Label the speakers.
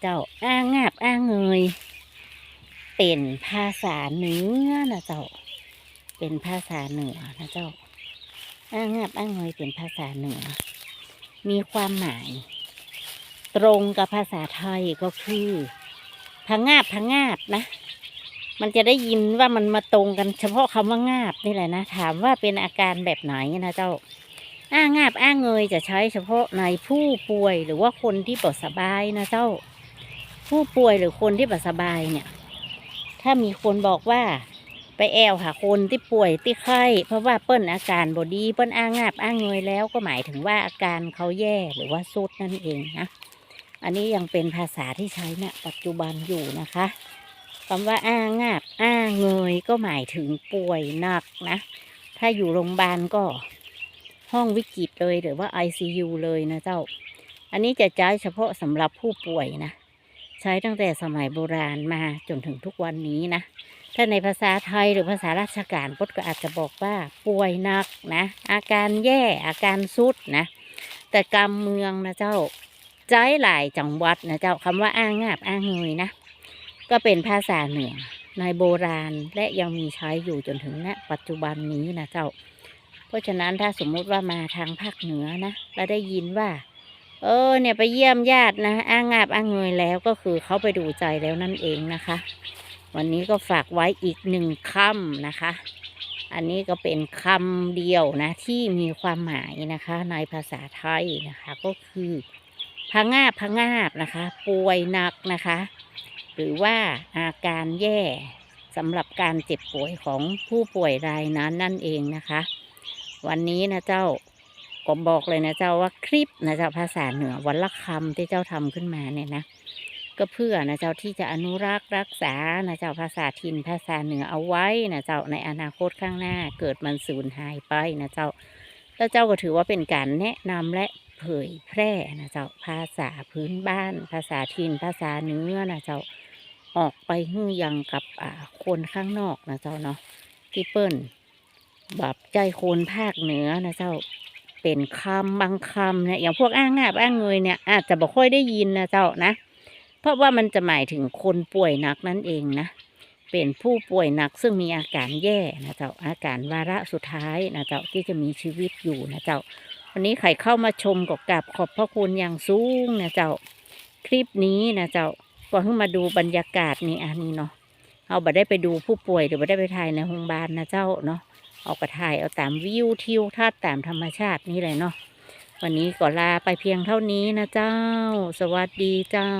Speaker 1: เจ้าอ้างงาบอ้างเงย เป็นภาษาเหนือนะเจ้า เป็นภาษาเหนือนะเจ้า อ้างงาบอ้างเงยเป็นภาษาเหนือ มีความหมาย ตรงกับภาษาไทยก็คือพังงาบพังงาบนะมันจะได้ยินว่ามันมาตรงกันเฉพาะคำว่างาบนี่แหละนะ ถามว่าเป็นอาการแบบไหนนะเจ้า อ้างงาบอ้างเงยจะใช้เฉพาะในผู้ป่วยหรือว่าคนที่ปวดสบายนะเจ้า ผู้ป่วยหรือคนที่ปวดสบายเนี่ย ถ้ามีคนบอกว่า ไปแอวหาคนที่ป่วยที่ไข้ เพราะว่าเปิ้นอาการบดีเปิ้นอ้างงาบอ้างเงยแล้วก็หมายถึงว่าอาการเขาแย่หรือว่าสุดนั่นเองนะอันนี้ยังเป็นภาษาที่ใช้ณปัจจุบันอยู่นะคะคำว่าอ้างงาบอ้างเงยก็หมายถึงป่วยหนักนะ ถ้าอยู่โรงพยาบาลก็ห้องวิกฤตเลยหรือว่า ICU เลยนะเจ้า อันนี้จะใช้เฉพาะสำหรับผู้ป่วยนะ ใช้ตั้งแต่สมัยโบราณมาจนถึงทุกวันนี้นะ ถ้าในภาษาไทยหรือภาษาราชการพจน์ก็อาจจะบอกว่าป่วยหนักนะ อาการแย่อาการสุดนะ แต่กำเมืองนะเจ้าใจหลายจังหวัดนะเจ้าคำว่าอ้างงาบอ้างเงยนะ ก็เป็นภาษาเหนือในโบราณและยังมีใช้อยู่จนถึงณปัจจุบันนี้นะเจ้า เพราะฉะนั้นถ้าสมมุติว่ามาทางภาคเหนือนะเราได้ยินว่า เออเนี่ยไปเยี่ยมญาตินะอ้างงาบอ้างเงยแล้วก็คือเขาไปดูใจแล้วนั่นเองนะคะ วันนี้ก็ฝากไว้อีกหนึ่งคำนะคะ อันนี้ก็เป็นคำเดียวนะ ที่มีความหมายนะคะ ในภาษาไทยนะคะ ก็คือพะงาบพะงาบนะคะ ป่วยหนักนะคะ หรือว่าอาการแย่สำหรับการเจ็บป่วยของผู้ป่วยรายนั้นนั่นเองนะคะ วันนี้นะเจ้า ก็บอกเลยนะเจ้าว่าคลิปนะเจ้าภาษาเหนือวันละคำที่เจ้าทำขึ้นมาเนี่ยนะก็เพื่อนะเจ้าที่จะอนุรักษ์รักษานะเจ้าภาษาถิ่นภาษาเหนือเอาไว้นะเจ้าในอนาคตข้างหน้าเกิดมันสูญหายไปนะเจ้าแล้วเจ้าก็ถือว่าเป็นการแนะนำและเผยแพร่นะเจ้าภาษาพื้นบ้าน ภาษาถิ่นภาษาเหนือนะเจ้าออกไปฮือยังกับอ่าคนข้างนอกนะเจ้าเนาะที่เปิ้นแบบใจคนภาคเหนือนะเจ้า เป็นคำบางคำเนี่ยอย่างพวกอ้างงาบอ้างเงยเนี่ย อาจจะบ่ค่อยได้ยินนะเจ้านะเพราะว่ามันจะหมายถึงคนป่วยหนักนั่นเองนะเป็นผู้ป่วยหนักซึ่งมีอาการแย่นะเจ้าอาการวาระสุดท้ายนะเจ้าที่จะมีชีวิตอยู่นะเจ้าวันนี้ใครเข้ามาชมก็กราบขอบพระคุณอย่างสูงนะเจ้า คลิปนี้นะเจ้าก็เพิ่งมาดูบรรยากาศนี่อันนี้เนาะเอาบัได้ไปดูผู้ป่วยหรือบัได้ไปถ่ายในโรงพยาบาลนะเจ้าเนาะ เอากระถ่ายเอาตามวิวทิวทัศน์ตามธรรมชาตินี่เลยเนาะวันนี้ก็ลาไปเพียงเท่านี้นะเจ้า สวัสดีเจ้า